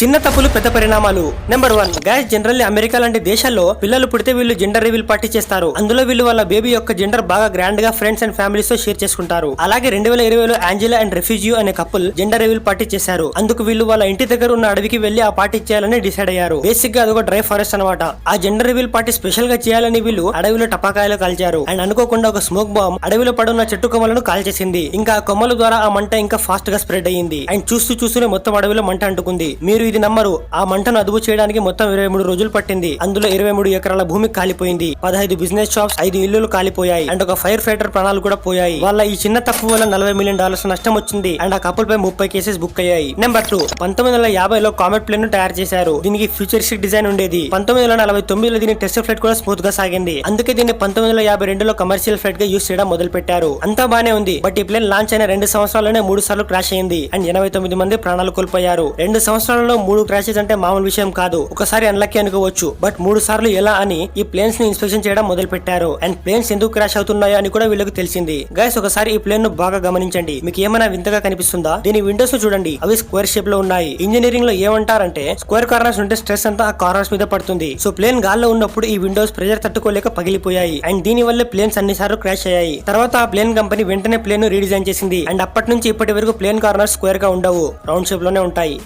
చిన్న తప్పులు పెద్ద పరిణామాలు. Number one guys generally America లాంటి దేశాల్లో పిల్లలు పుడితే వీళ్ళు జెండర్ రివీల్ పార్టీ చేస్తారు. అందులో వీళ్ళు వాళ్ళ బేబీ యొక్క జెండర్ బాగా గ్రాండ్గా ఫ్రెండ్స్ అండ్ ఫ్యామిలీస్తో షేర్ చేసుకుంటారు. అలాగే రెండు వేల ఇరవైలో ఆంజెలా అండ్ రెఫ్యూజియో అనే కపుల్ జెండర్ రివీల్ పార్టీ చేశారు. అందుకు వీళ్ళు వాళ్ళ ఇంటి దగ్గర ఉన్న అడవికి వెళ్ళి ఆ పార్టీ చేయాలని డిసైడ్ అయ్యారు. బేసిక్గా అదొక డ్రై ఫారెస్ట్ అనమాట ఆ జెండర్ రివీల్ పార్టీ స్పెషల్గా చేయాలని వీళ్ళు అడవిలో టపాకాయలు కాల్చారు. అండ్ అనుకోకుండా ఒక స్మోక్ బాంబ్ అడవిలో పడున్న చెట్టు కొమ్మలను కాల్చేసింది. ఇంకా ఆ కొమ్మల ద్వారా ఆ మంట ఇంకా ఫాస్ట్గా స్ప్రెడ్ అయ్యింది. అండ్ చూస్తూ చూస్తూనే మొత్తం అడవిలో మంట అంటుకుంది. మీరు ఇది నమ్మరు. ఆ మంటను అదుపు చేయడానికి మొత్తం ఇరవై మూడు రోజులు పట్టింది. అందులో ఇరవై మూడు ఎకరాల భూమి కాలిపోయింది. పదహైదు బిజినెస్ షాప్స్ ఐదు ఇల్లులు కాలిపోయాయి. అండ్ ఒక ఫైర్ ఫైటర్ ప్రాణాలు కూడా పోయాయి. వాళ్ళ ఈ చిన్న తప్పు వల్ల నలభై మిలియన్ డాలర్స్ నష్టం వచ్చింది. అండ్ ఆ కపుల్ పై ముప్పై కేసెస్ బుక్ అయ్యాయి. నెంబర్ టూ పంతొమ్మిది వందల యాభైలో కామెట్ ప్లేన్ను తయారు చేశారు. దీనికి ఫ్యూచరిస్టిక్ డిజైన్ ఉండేది. పంతొమ్మిది వందల నలభై తొమ్మిదిలో దీని టెస్ట్ ఫ్లైట్ కూడా స్మూత్గా సాగింది. అందుకే దీన్ని పంతొమ్మిది వందల యాభై రెండులో కమర్షియల్ ఫ్లైట్గా యూస్ చేయడం మొదలు పెట్టారు అంతా బానే ఉంది. బట్ ఈ ప్లేన్ లాంచ్ అయిన రెండు సంవత్సరాల్లోనే మూడు సార్లు క్రాష్ అయింది. అండ్ ఎనభై తొమ్మిది మంది ప్రాణాలు కోల్పోయారు. రెండు సంవత్సరాలలో మూడు క్రాషెస్ అంటే మామూలు విషయం కాదు. ఒకసారి అన్లక్కీ అనుకోవచ్చు. బట్ మూడు సార్లు ఎలా అని ఈ ప్లేన్స్ని ఇన్స్పెక్షన్ చేయడం మొదలు పెట్టారు అండ్ ప్లేన్స్ ఎందుకు క్రాష్ అవుతున్నాయో అని కూడా వీళ్ళకి తెలిసింది. గైస్ ఒకసారి ఈ ప్లేన్ను బాగా గమనించండి. మీకు ఏమైనా వింతగా కనిపిస్తుందా? దీని విండోస్ను చూడండి. అవి స్క్వేర్ షేప్లో ఉన్నాయి. ఇంజనీరింగ్లో ఏమంటారంటే స్క్వేర్ కార్నర్స్ ఉంటే స్ట్రెస్ అంతా ఆ కార్నర్స్ మీద పడుతుంది. సో ప్లేన్ గాల్లో ఉన్నప్పుడు ఈ విండోస్ ప్రెజర్ తట్టుకోలేక పగిలిపోయాయి. అండ్ దీని వల్ల ప్లేన్స్ అన్ని సార్లు క్రాష్ అయ్యాయి. తర్వాత ఆ ప్లేన్ కంపెనీ వెంటనే ప్లేన్ను రీడిజైన్ చేసింది. అండ్ అప్పటి నుంచి ఇప్పటి వరకు ప్లేన్ కార్నర్స్ స్క్వేర్గా ఉండవు. రౌండ్ షేప్లోనే ఉంటాయి.